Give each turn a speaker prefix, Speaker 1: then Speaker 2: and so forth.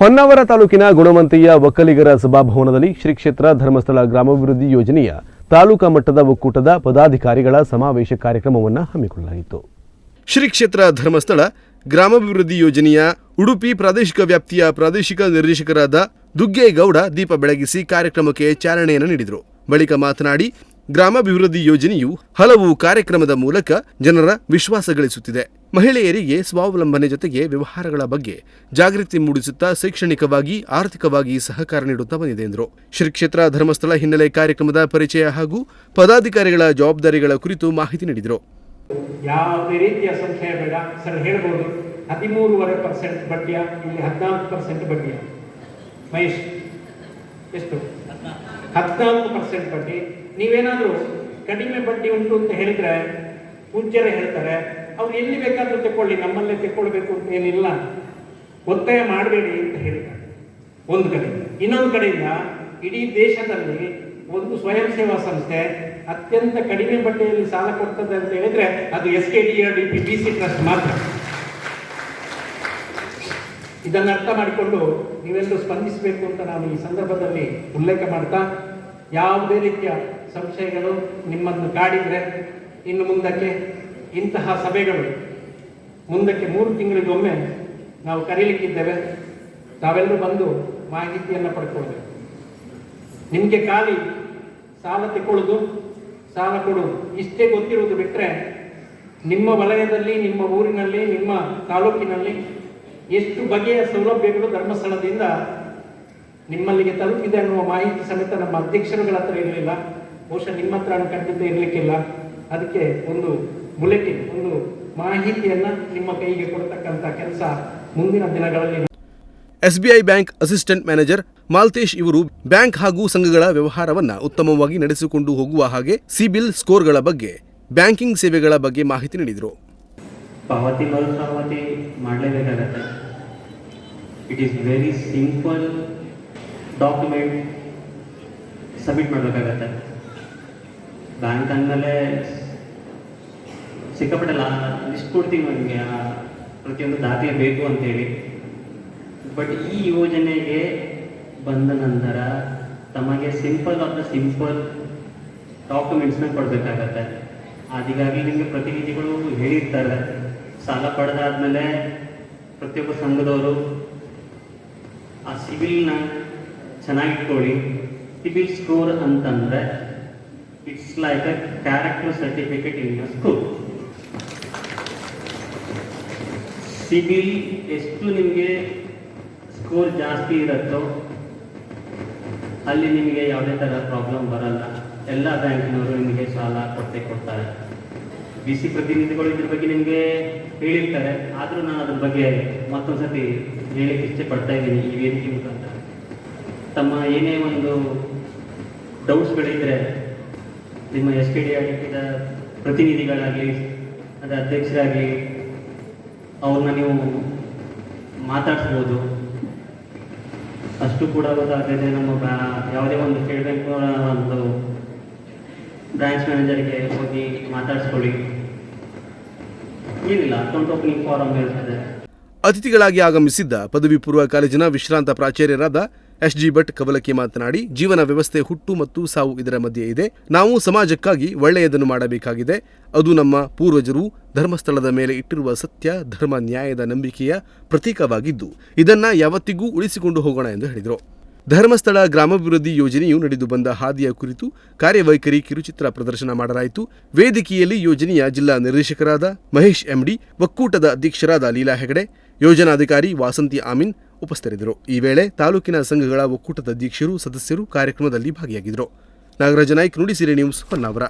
Speaker 1: ಹೊನ್ನಾವರ ತಾಲೂಕಿನ ಗುಣವಂತಿಯ ಒಕ್ಕಲಿಗರ ಸಭಾಭವನದಲ್ಲಿ ಶ್ರೀ ಕ್ಷೇತ್ರ ಧರ್ಮಸ್ಥಳ ಗ್ರಾಮಾಭಿವೃದ್ಧಿ ಯೋಜನೆಯ ತಾಲೂಕಾ ಮಟ್ಟದ ಒಕ್ಕೂಟದ ಪದಾಧಿಕಾರಿಗಳ ಸಮಾವೇಶ ಕಾರ್ಯಕ್ರಮವನ್ನು ಹಮ್ಮಿಕೊಳ್ಳಲಾಯಿತು ಶ್ರೀ ಕ್ಷೇತ್ರ ಧರ್ಮಸ್ಥಳ ಗ್ರಾಮಾಭಿವೃದ್ಧಿ ಯೋಜನೆಯ ಉಡುಪಿ ಪ್ರಾದೇಶಿಕ ವ್ಯಾಪ್ತಿಯ ಪ್ರಾದೇಶಿಕ ನಿರ್ದೇಶಕರಾದ ದುಗ್ಗೇಗೌಡ ದೀಪ ಬೆಳಗಿಸಿ ಕಾರ್ಯಕ್ರಮಕ್ಕೆ ಚಾಲನೆಯನ್ನು ನೀಡಿದರು. ಬಳಿಕ ಮಾತನಾಡಿ, ಗ್ರಾಮಾಭಿವೃದ್ಧಿ ಯೋಜನೆಯು ಹಲವು ಕಾರ್ಯಕ್ರಮದ ಮೂಲಕ ಜನರ ವಿಶ್ವಾಸ ಗಳಿಸುತ್ತಿದೆ. ಮಹಿಳೆಯರಿಗೆ ಸ್ವಾವಲಂಬನೆ ಜೊತೆಗೆ ವ್ಯವಹಾರಗಳ ಬಗ್ಗೆ ಜಾಗೃತಿ ಮೂಡಿಸುತ್ತಾ ಶೈಕ್ಷಣಿಕವಾಗಿ, ಆರ್ಥಿಕವಾಗಿ ಸಹಕಾರ ನೀಡುತ್ತಾ ಬಂದಿದೆ ಎಂದರು. ಶ್ರೀ ಧರ್ಮಸ್ಥಳ ಹಿನ್ನೆಲೆ ಕಾರ್ಯಕ್ರಮದ ಪರಿಚಯ ಹಾಗೂ ಪದಾಧಿಕಾರಿಗಳ ಜವಾಬ್ದಾರಿಗಳ ಕುರಿತು ಮಾಹಿತಿ ನೀಡಿದರು.
Speaker 2: ಯಾವುದೇ ರೀತಿಯ ಸಂಶಯ ಬೇಡ. ಸರ್, ಹೇಳ್ಬೋದು. ಹದಿಮೂರುವರೆ ಪರ್ಸೆಂಟ್ ಬಡ್ಡಿಯ, ಇಲ್ಲಿ ಹದಿನಾಲ್ಕು ಪರ್ಸೆಂಟ್ ಬಡ್ಡಿಯ. ಮಹೇಶ್, ಎಷ್ಟು? ಹದಿನಾಲ್ಕು ಪರ್ಸೆಂಟ್ ಬಡ್ಡಿ. ನೀವೇನಾದರೂ ಕಡಿಮೆ ಬಡ್ಡಿ ಉಂಟು ಅಂತ ಹೇಳಿದ್ರೆ, ಪೂಜ್ಯರೇ ಹೇಳ್ತಾರೆ ಅವ್ರು ಎಲ್ಲಿ ಬೇಕಾದ್ರೂ ತಗೊಳ್ಳಿ ನಮ್ಮಲ್ಲೇ ತೆಕ್ಕೊಳ್ಬೇಕು ಅಂತ ಏನಿಲ್ಲ. ಒತ್ತಾಯ ಮಾಡಬೇಡಿ ಅಂತ ಹೇಳ್ತಾರೆ ಒಂದು ಕಡೆ ಇನ್ನೊಂದು ಕಡೆಯಿಂದ ಇಡೀ ದೇಶದಲ್ಲಿ ಒಂದು ಸ್ವಯಂ ಸೇವಾ ಸಂಸ್ಥೆ ಅತ್ಯಂತ ಕಡಿಮೆ ಬಡ್ಡಿಯಲ್ಲಿ ಸಾಲ ಕೊಡ್ತದೆ ಅಂತ ಹೇಳಿದ್ರೆ ಅದು S K D R D P C trust ಮಾತ್ರ. ಇದನ್ನು ಅರ್ಥ ಮಾಡಿಕೊಂಡು ನೀವೆಲ್ಲರೂ ಸ್ಪಂದಿಸಬೇಕು ಅಂತ ನಾನು ಈ ಸಂದರ್ಭದಲ್ಲಿ ಉಲ್ಲೇಖ ಮಾಡ್ತಾ, ಯಾವುದೇ ರೀತಿಯ ಸಂಶಯಗಳು ನಿಮ್ಮನ್ನು ಕಾಡಿದ್ರೆ ಇನ್ನು ಮುಂದಕ್ಕೆ ಇಂತಹ ಸಭೆಗಳು ಮುಂದಕ್ಕೆ ಮೂರು ತಿಂಗಳಿಗೊಮ್ಮೆ ನಾವು ಕರೀಲಿಕ್ಕಿದ್ದೇವೆ. ತಾವೆಲ್ಲರೂ ಬಂದು ಮಾಹಿತಿಯನ್ನು ಪಡ್ಕೊಳ್ಬೇಕು ನಿಮಗೆ ಖಾಲಿ ಸಾಲ ತಗೊಳ್ಳೋದು ಸಾಲ ಕೊಡೋದು ಇಷ್ಟೇ ಗೊತ್ತಿರುವುದು ಬಿಟ್ಟರೆ ನಿಮ್ಮ ವಲಯದಲ್ಲಿ, ನಿಮ್ಮ ಊರಿನಲ್ಲಿ, ನಿಮ್ಮ ತಾಲೂಕಿನಲ್ಲಿ ಎಷ್ಟು ಬಗೆಯ ಸೌಲಭ್ಯಗಳು ಧರ್ಮಸ್ಥಳದಿಂದ ನಿಮ್ಮಲ್ಲಿಗೆ ತಲುಪಿದೆ ಅನ್ನುವ ಮಾಹಿತಿ ಸಮೇತ ನಮ್ಮ ಅಧ್ಯಕ್ಷರುಗಳ ಹತ್ರ ಇರಲಿಲ್ಲ. ಬಹುಶಃ ನಿಮ್ಮ ಹತ್ರ ಖಂಡಿತ ಇರಲಿಕ್ಕಿಲ್ಲ. ಅದಕ್ಕೆ ಒಂದು ಬುಲೆಟಿನ್ ಒಂದು ಮಾಹಿತಿಯನ್ನು ನಿಮ್ಮ ಕೈಗೆ ಕೊಡತಕ್ಕಂತ ಕೆಲಸ ಮುಂದಿನ ದಿನಗಳಲ್ಲಿ
Speaker 1: SBI bank assistant manager Malthesh ಇವರು ಬ್ಯಾಂಕ್ ಹಾಗೂ ಸಂಘಗಳ ವ್ಯವಹಾರವನ್ನ ಉತ್ತಮವಾಗಿ ನಡೆಸಿಕೊಂಡು ಹೋಗುವ ಹಾಗೆ ಸಿಬಿಲ್ ಸ್ಕೋರ್ಗಳ ಬಗ್ಗೆ ಬ್ಯಾಂಕಿಂಗ್ ಸೇವೆಗಳ ಬಗ್ಗೆ ಮಾಹಿತಿ ನೀಡಿದರು.
Speaker 3: ಪಾವತಿ ಮರುಪಾವತಿ ಮಾಡಲೇಬೇಕಾಗತ್ತೆ. It is very simple document submit ಮಾಡಬೇಕಾಗತ್ತೆ. ಬ್ಯಾಂಕ್ ಅಂದಮೇಲೆ ಸಿಕ್ಕಾಪಟ್ಟೆ ಲಾ ಲಿಸ್ಟ್ ಕೊಡ್ತೀವಿ ನಮಗೆ ಪ್ರತಿಯೊಂದು ದಾಖಲೆ ಬೇಕು ಅಂತೇಳಿ. ಬಟ್ ಈ ಯೋಜನೆಗೆ ಬಂದ ನಂತರ ತಮಗೆ ಸಿಂಪಲ್ ಆಫ್ ದ ಸಿಂಪಲ್ ಡಾಕ್ಯುಮೆಂಟ್ಸ್ನ ಕೊಡಬೇಕಾಗತ್ತೆ. ಅದಿಗಾಗಿ ನಿಮಗೆ ಪ್ರತಿನಿಧಿಗಳು ಹೇಳಿರ್ತಾರೆ. ಸಾಲ ಪಡೆದಾದ್ಮೇಲೆ ಪ್ರತಿಯೊಬ್ಬ ಸಂಘದವರು ಆ ಸಿಬಿಲ್ನ ಚೆನ್ನಾಗಿಟ್ಕೊಳ್ಳಿ. ಸಿಬಿಲ್ ಸ್ಕೋರ್ ಅಂತಂದರೆ it's like a character certificate in school CIBIL ಎಷ್ಟು ನಿಮಗೆ ಸ್ಕೋರ್ ಜಾಸ್ತಿ ಇರುತ್ತೋ ಅಲ್ಲಿ ನಿಮಗೆ ಯಾವುದೇ ಥರ ಪ್ರಾಬ್ಲಮ್ ಬರಲ್ಲ. ಎಲ್ಲ ಬ್ಯಾಂಕಿನವರು ನಿಮಗೆ ಸಾಲ ಕೊಟ್ಟೆ ಕೊಡ್ತಾರೆ. ಬಿ ಸಿ ಪ್ರತಿನಿಧಿಗಳು ಇದ್ರ ಬಗ್ಗೆ ನಿಮಗೆ ಹೇಳಿರ್ತಾರೆ. ಆದರೂ ನಾನು ಅದ್ರ ಬಗ್ಗೆ ಮತ್ತೊಂದು ಸತಿ ಹೇಳಿಕ್ಕೆ ಇಷ್ಟಪಡ್ತಾ ಇದ್ದೀನಿ. ಈ ವೇದಿಕೆ ಮುಖಾಂತರ. ತಮ್ಮ ಏನೇ ಒಂದು ಡೌಟ್ಸ್ಗಳಿದ್ರೆ ನಿಮ್ಮ ಎಸ್ ಕೆ ಡಿ ಆಗಿದ್ದ ಪ್ರತಿನಿಧಿಗಳಾಗಲಿ ಅದರ ಅಧ್ಯಕ್ಷರಾಗಲಿ ಅವ್ರನ್ನ ನೀವು ಮಾತಾಡಿಸ್ಬೋದು. ಅಷ್ಟು ಕೂಡ ಗೊತ್ತಾಗ್ತದೆ ನಮ್ಮ ಯಾವುದೇ ಒಂದು ಬ್ಯಾಂಕ್ ಒಂದು ಬ್ರಾಂಚ್ ಮ್ಯಾನೇಜರ್ಗೆ ಹೋಗಿ ಮಾತಾಡಿಸ್ಕೊಳ್ಳಿ. ಏನಿಲ್ಲ ಅಕೌಂಟ್ ಓಪನಿಂಗ್ ಫಾರಂ ಇರ್ತದೆ.
Speaker 1: ಅತಿಥಿಗಳಾಗಿ ಆಗಮಿಸಿದ್ದ ಪದವಿ ಪೂರ್ವ ಕಾಲೇಜಿನ ವಿಶ್ರಾಂತ ಪ್ರಾಚಾರ್ಯರಾದ ಎಸ್ ಜಿ ಭಟ್ ಕವಲಕಿ ಮಾತನಾಡಿ, ಜೀವನ ವ್ಯವಸ್ಥೆ ಹುಟ್ಟು ಮತ್ತು ಸಾವು ಇದರ ಮಧ್ಯೆ ಇದೆ. ನಾವು ಸಮಾಜಕ್ಕಾಗಿ ಒಳ್ಳೆಯದನ್ನು ಮಾಡಬೇಕಾಗಿದೆ. ಅದು ನಮ್ಮ ಪೂರ್ವಜರು ಧರ್ಮಸ್ಥಳದ ಮೇಲೆ ಇಟ್ಟಿರುವ ಸತ್ಯ, ಧರ್ಮ, ನ್ಯಾಯದ ನಂಬಿಕೆಯ ಪ್ರತೀಕವಾಗಿದ್ದು, ಇದನ್ನ ಯಾವತ್ತಿಗೂ ಉಳಿಸಿಕೊಂಡು ಹೋಗೋಣ ಎಂದು ಹೇಳಿದರು. ಧರ್ಮಸ್ಥಳ ಗ್ರಾಮಾಭಿವೃದ್ಧಿ ಯೋಜನೆಯು ನಡೆದು ಬಂದ ಹಾದಿಯ ಕುರಿತು ಕಾರ್ಯವೈಖರಿ ಕಿರುಚಿತ್ರ ಪ್ರದರ್ಶನ ಮಾಡಲಾಯಿತು. ವೇದಿಕೆಯಲ್ಲಿ ಯೋಜನೆಯ ಜಿಲ್ಲಾ ನಿರ್ದೇಶಕರಾದ ಮಹೇಶ್ ಎಂಡಿ, ಒಕ್ಕೂಟದ ಅಧ್ಯಕ್ಷರಾದ ಲೀಲಾ ಹೆಗಡೆ, ಯೋಜನಾಧಿಕಾರಿ ವಾಸಂತಿ ಆಮಿನ್ ಉಪಸ್ಥಿತರಿದ್ದರು. ಈ ವೇಳೆ ತಾಲೂಕಿನ ಸಂಘಗಳ ಒಕ್ಕೂಟದ ಅಧ್ಯಕ್ಷರು, ಸದಸ್ಯರು ಕಾರ್ಯಕ್ರಮದಲ್ಲಿ ಭಾಗಿಯಾಗಿದ್ದರು. ನಾಗರಾಜ ನಾಯ್ಕ್ ನುಡಿಸಿರಿ ನ್ಯೂಸ್ ಹೊನ್ನಾವರ.